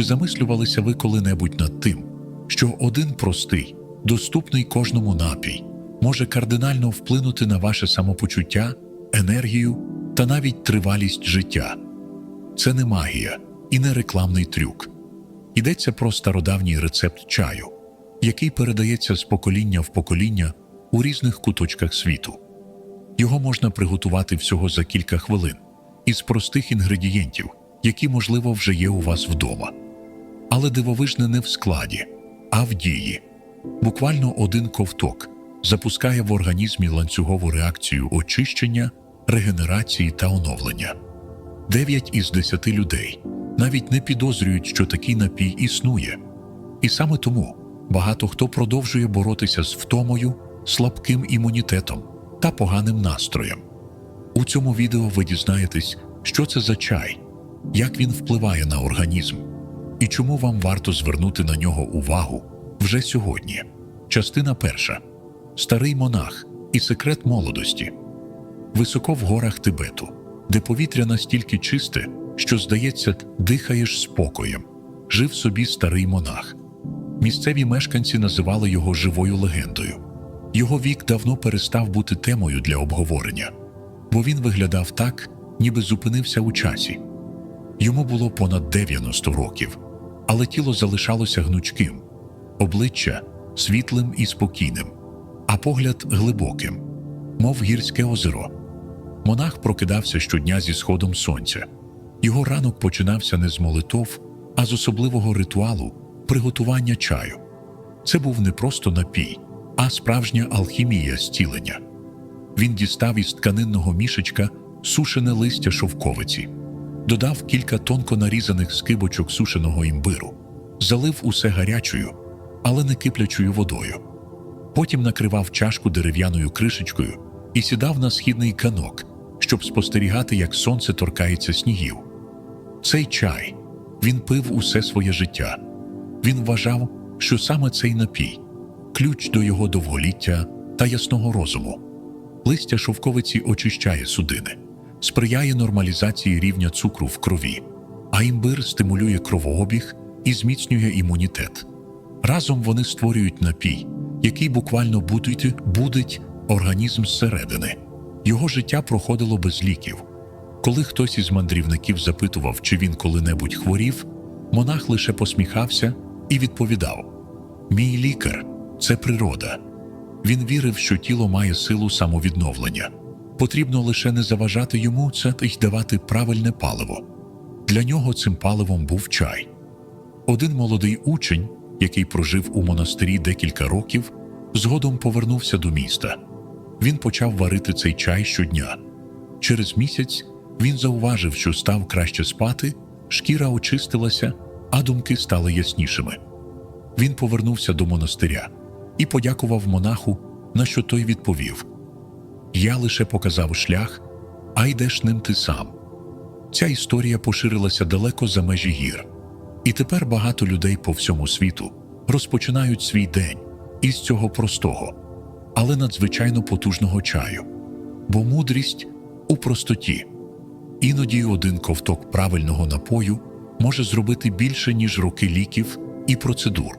Чи замислювалися ви коли-небудь над тим, що один простий, доступний кожному напій може кардинально вплинути на ваше самопочуття, енергію та навіть тривалість життя? Це не магія і не рекламний трюк. Йдеться про стародавній рецепт чаю, який передається з покоління в покоління у різних куточках світу. Його можна приготувати всього за кілька хвилин із простих інгредієнтів, які, можливо, вже є у вас вдома. Але дивовижне не в складі, а в дії. Буквально один ковток запускає в організмі ланцюгову реакцію очищення, регенерації та оновлення. Дев'ять із десяти людей навіть не підозрюють, що такий напій існує. І саме тому багато хто продовжує боротися з втомою, слабким імунітетом та поганим настроєм. У цьому відео ви дізнаєтесь, що це за чай, як він впливає на організм і чому вам варто звернути на нього увагу вже сьогодні. Частина перша Старий монах і секрет молодості. Високо в горах Тибету, де повітря настільки чисте, що, здається, дихаєш спокоєм, жив собі старий монах. Місцеві мешканці називали його живою легендою. Його вік давно перестав бути темою для обговорення, бо він виглядав так, ніби зупинився у часі. Йому було понад 90 років, але тіло залишалося гнучким, обличчя світлим і спокійним, а погляд глибоким, мов гірське озеро. Монах прокидався щодня зі сходом сонця. Його ранок починався не з молитов, а з особливого ритуалу приготування чаю. Це був не просто напій, а справжня алхімія зцілення. Він дістав із тканинного мішечка сушене листя шовковиці, додав кілька тонко нарізаних скибочок сушеного імбиру, залив усе гарячою, але не киплячою водою. Потім накривав чашку дерев'яною кришечкою і сідав на східний канок, щоб спостерігати, як сонце торкається снігів. Цей чай він пив усе своє життя. Він вважав, що саме цей напій ключ до його довголіття та ясного розуму. Листя шовковиці очищає судини, сприяє нормалізації рівня цукру в крові, а імбир стимулює кровообіг і зміцнює імунітет. Разом вони створюють напій, який буквально будить, будить організм зсередини. Його життя проходило без ліків. Коли хтось із мандрівників запитував, чи він коли-небудь хворів, монах лише посміхався і відповідав: Мій лікар це природа. Він вірив, що тіло має силу самовідновлення. Потрібно лише не заважати йому це й давати правильне паливо. Для нього цим паливом був чай. Один молодий учень, який прожив у монастирі декілька років, згодом повернувся до міста. Він почав варити цей чай щодня. Через місяць він зауважив, що став краще спати, шкіра очистилася, а думки стали яснішими. Він повернувся до монастиря і подякував монаху, на що той відповів: Я лише показав шлях, а йдеш ним ти сам. Ця історія поширилася далеко за межі гір, і тепер багато людей по всьому світу розпочинають свій день із цього простого, але надзвичайно потужного чаю, бо мудрість у простоті. Іноді один ковток правильного напою може зробити більше, ніж роки ліків і процедур.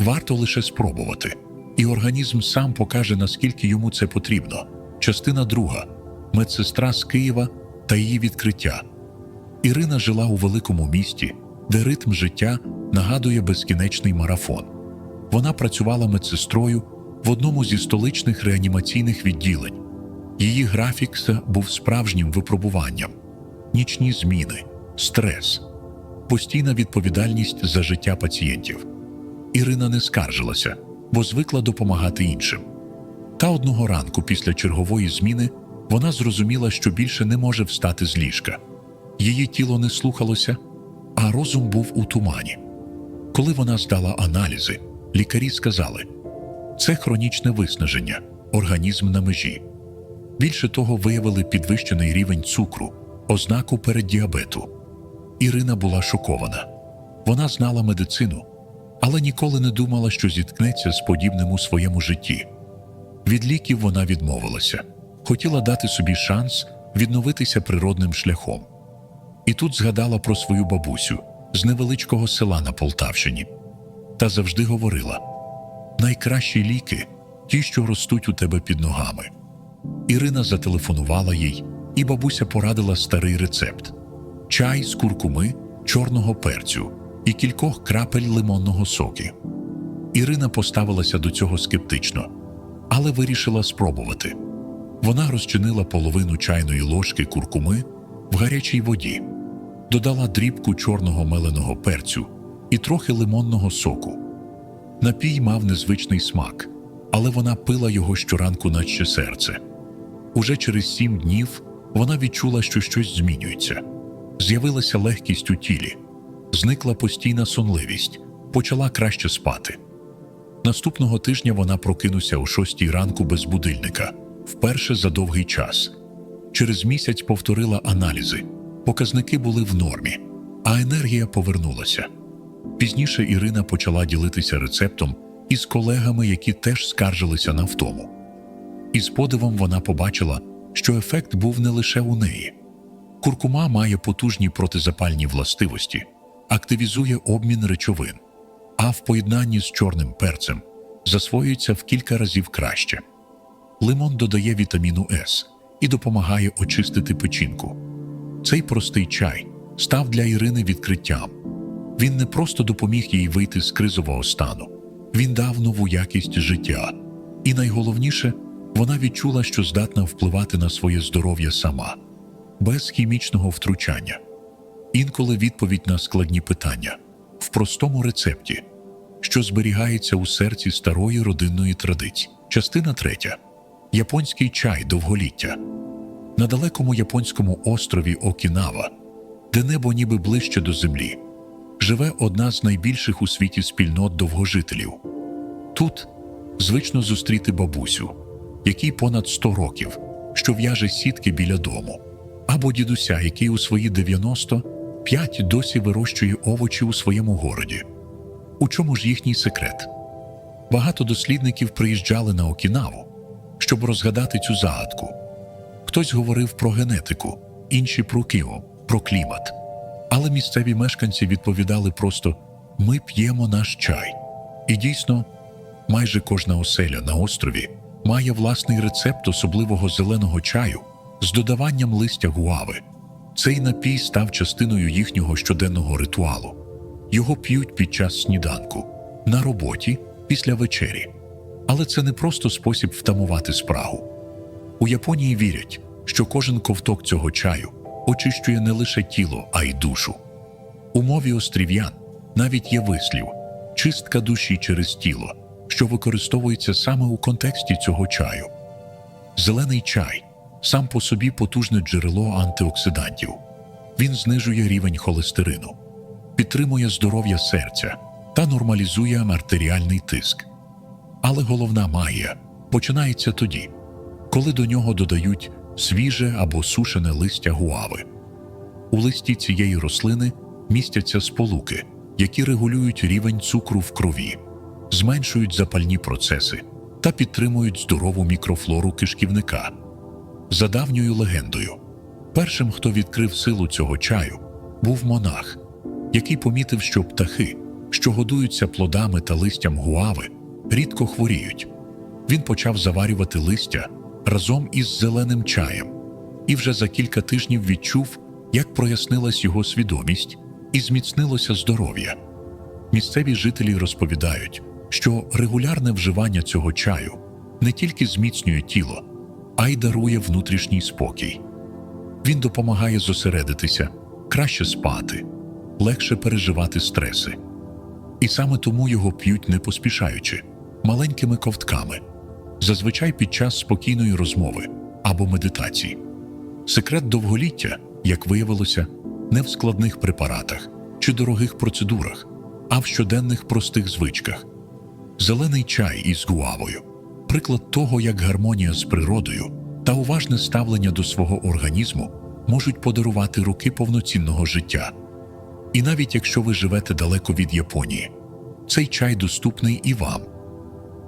Варто лише спробувати, і організм сам покаже, наскільки йому це потрібно. Частина друга медсестра з Києва та її відкриття. Ірина жила у великому місті, де ритм життя нагадує безкінечний марафон. Вона працювала медсестрою в одному зі столичних реанімаційних відділень. Її графік був справжнім випробуванням, нічні зміни, стрес, постійна відповідальність за життя пацієнтів. Ірина не скаржилася, бо звикла допомагати іншим. Та одного ранку, після чергової зміни, вона зрозуміла, що більше не може встати з ліжка. Її тіло не слухалося, а розум був у тумані. Коли вона здала аналізи, лікарі сказали: це хронічне виснаження, організм на межі. Більше того, виявили підвищений рівень цукру, ознаку переддіабету. Ірина була шокована. Вона знала медицину, але ніколи не думала, що зіткнеться з подібним у своєму житті. Від ліків вона відмовилася, хотіла дати собі шанс відновитися природним шляхом. І тут згадала про свою бабусю, з невеличкого села на Полтавщині, та завжди говорила: найкращі ліки ті, що ростуть у тебе під ногами. Ірина зателефонувала їй, і бабуся порадила старий рецепт: чай з куркуми, чорного перцю і кількох крапель лимонного соки. Ірина поставилася до цього скептично, але вирішила спробувати. Вона розчинила половину чайної ложки куркуми в гарячій воді, додала дрібку чорного меленого перцю і трохи лимонного соку. Напій мав незвичний смак, але вона пила його щоранку, наче серце. Уже через сім днів вона відчула, що щось змінюється. З'явилася легкість у тілі, зникла постійна сонливість, почала краще спати. Наступного тижня вона прокинувся о шостій ранку без будильника, вперше за довгий час. Через місяць повторила аналізи, показники були в нормі, а енергія повернулася. Пізніше Ірина почала ділитися рецептом із колегами, які теж скаржилися на втому. І з подивом вона побачила, що ефект був не лише у неї. Куркума має потужні протизапальні властивості, активізує обмін речовин, а в поєднанні з чорним перцем засвоюється в кілька разів краще. Лимон додає вітаміну С і допомагає очистити печінку. Цей простий чай став для Ірини відкриттям. Він не просто допоміг їй вийти з кризового стану, він дав нову якість життя. І найголовніше, вона відчула, що здатна впливати на своє здоров'я сама, без хімічного втручання. Інколи відповідь на складні питання в простому рецепті, що зберігається у серці старої родинної традиції. Частина третя японський чай довголіття. На далекому японському острові Окінава, де небо ніби ближче до землі, живе одна з найбільших у світі спільнот довгожителів. Тут звично зустріти бабусю, якій понад 100 років, що в'яже сітки біля дому, або дідуся, який у свої 95 досі вирощує овочі у своєму городі. У чому ж їхній секрет? Багато дослідників приїжджали на Окінаву, щоб розгадати цю загадку. Хтось говорив про генетику, інші про Кіо, про клімат. Але місцеві мешканці відповідали просто: ми п'ємо наш чай. І дійсно, майже кожна оселя на острові має власний рецепт особливого зеленого чаю з додаванням листя гуави. Цей напій став частиною їхнього щоденного ритуалу. Його п'ють під час сніданку, на роботі, після вечері. Але це не просто спосіб втамувати спрагу. У Японії вірять, що кожен ковток цього чаю очищує не лише тіло, а й душу. У мові острів'ян навіть є вислів чистка душі через тіло, що використовується саме у контексті цього чаю. Зелений чай сам по собі потужне джерело антиоксидантів. Він знижує рівень холестерину, підтримує здоров'я серця та нормалізує артеріальний тиск. Але головна магія починається тоді, коли до нього додають свіже або сушене листя гуави. У листі цієї рослини містяться сполуки, які регулюють рівень цукру в крові, зменшують запальні процеси та підтримують здорову мікрофлору кишківника. За давньою легендою, першим, хто відкрив силу цього чаю, був монах, який помітив, що птахи, що годуються плодами та листям гуави, рідко хворіють. Він почав заварювати листя разом із зеленим чаєм, і вже за кілька тижнів відчув, як прояснилась його свідомість і зміцнилося здоров'я. Місцеві жителі розповідають, що регулярне вживання цього чаю не тільки зміцнює тіло, а й дарує внутрішній спокій. Він допомагає зосередитися, краще спати, легше переживати стреси. І саме тому його п'ють не поспішаючи, маленькими ковтками, зазвичай під час спокійної розмови або медитації. Секрет довголіття, як виявилося, не в складних препаратах чи дорогих процедурах, а в щоденних простих звичках. Зелений чай із гуавою приклад того, як гармонія з природою та уважне ставлення до свого організму можуть подарувати роки повноцінного життя. І навіть якщо ви живете далеко від Японії, цей чай доступний і вам.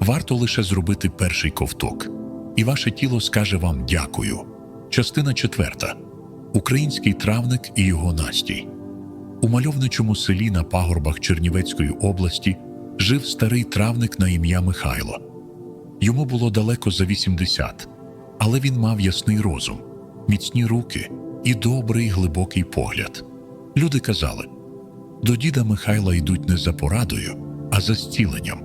Варто лише зробити перший ковток, і ваше тіло скаже вам дякую. Частина четверта. Український травник і його настій. У мальовничому селі на пагорбах Чернівецької області жив старий травник на ім'я Михайло. Йому було далеко за 80, але він мав ясний розум, міцні руки і добрий глибокий погляд. Люди казали: до діда Михайла йдуть не за порадою, а за зціленням.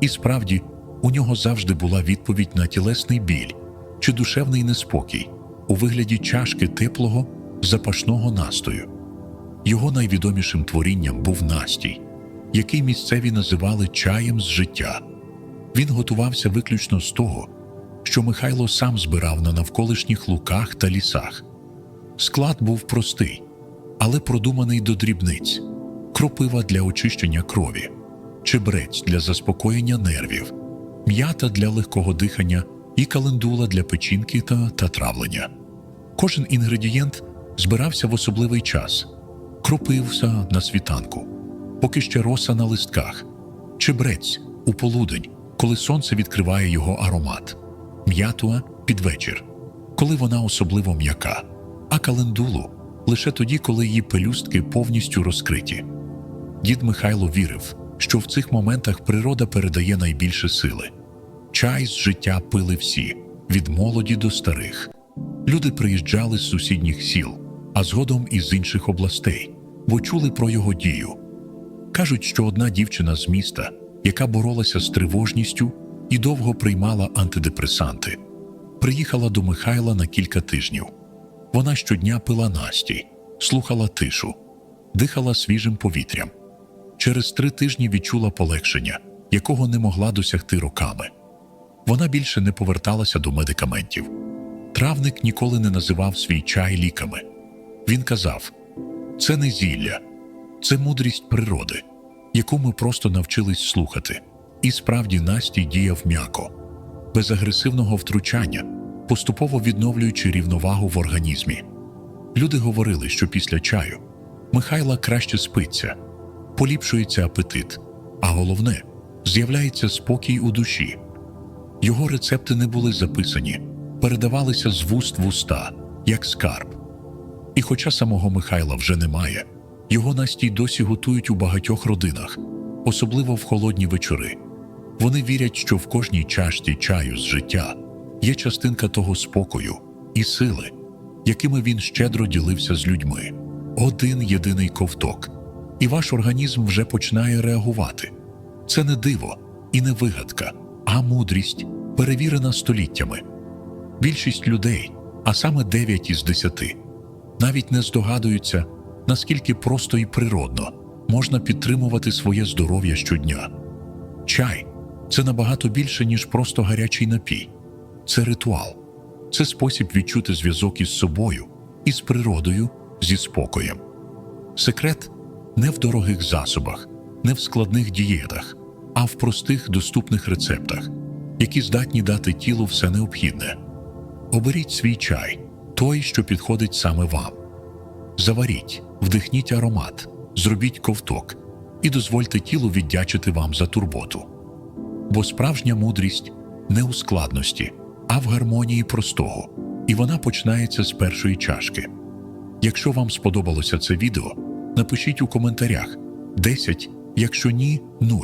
І справді, у нього завжди була відповідь на тілесний біль чи душевний неспокій у вигляді чашки теплого, запашного настою. Його найвідомішим творінням був настій, який місцеві називали чаєм з життя. Він готувався виключно з того, що Михайло сам збирав на навколишніх луках та лісах. Склад був простий, але продуманий до дрібниць: кропива для очищення крові, чебрець для заспокоєння нервів, м'ята для легкого дихання і календула для печінки та, та травлення. Кожен інгредієнт збирався в особливий час, кропився на світанку, поки ще роса на листках, чебрець у полудень, коли сонце відкриває його аромат, м'ятуа під вечір, коли вона особливо м'яка, а календулу лише тоді, коли її пелюстки повністю розкриті. Дід Михайло вірив, що в цих моментах природа передає найбільше сили. Чай з життя пили всі, від молоді до старих. Люди приїжджали з сусідніх сіл, а згодом із інших областей, бо чули про його дію. Кажуть, що одна дівчина з міста, яка боролася з тривожністю і довго приймала антидепресанти, приїхала до Михайла на кілька тижнів. Вона щодня пила настій, слухала тишу, дихала свіжим повітрям. Через три тижні відчула полегшення, якого не могла досягти роками. Вона більше не поверталася до медикаментів. Травник ніколи не називав свій чай ліками. Він казав: це не зілля, це мудрість природи, яку ми просто навчились слухати. І справді Настій діяв м'яко, без агресивного втручання, поступово відновлюючи рівновагу в організмі. Люди говорили, що після чаю Михайла краще спиться, поліпшується апетит, а головне з'являється спокій у душі. Його рецепти не були записані, передавалися з вуст в уста, як скарб. І хоча самого Михайла вже немає, його настій досі готують у багатьох родинах, особливо в холодні вечори. Вони вірять, що в кожній чашці чаю з життя є частинка того спокою і сили, якими він щедро ділився з людьми. Один єдиний ковток, і ваш організм вже починає реагувати. Це не диво і не вигадка, а мудрість, перевірена століттями. Більшість людей, а саме 9 із 10, навіть не здогадуються, наскільки просто і природно можна підтримувати своє здоров'я щодня. Чай це набагато більше, ніж просто гарячий напій. Це ритуал, це спосіб відчути зв'язок із собою, із природою, зі спокоєм. Секрет не в дорогих засобах, не в складних дієтах, а в простих доступних рецептах, які здатні дати тілу все необхідне. Оберіть свій чай, той, що підходить саме вам. Заваріть, вдихніть аромат, зробіть ковток і дозвольте тілу віддячити вам за турботу. Бо справжня мудрість не у складності, а в гармонії простого, і вона починається з першої чашки. Якщо вам сподобалося це відео, напишіть у коментарях 10, якщо ні, 0.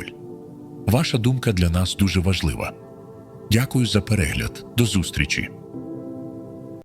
Ваша думка для нас дуже важлива. Дякую за перегляд. До зустрічі!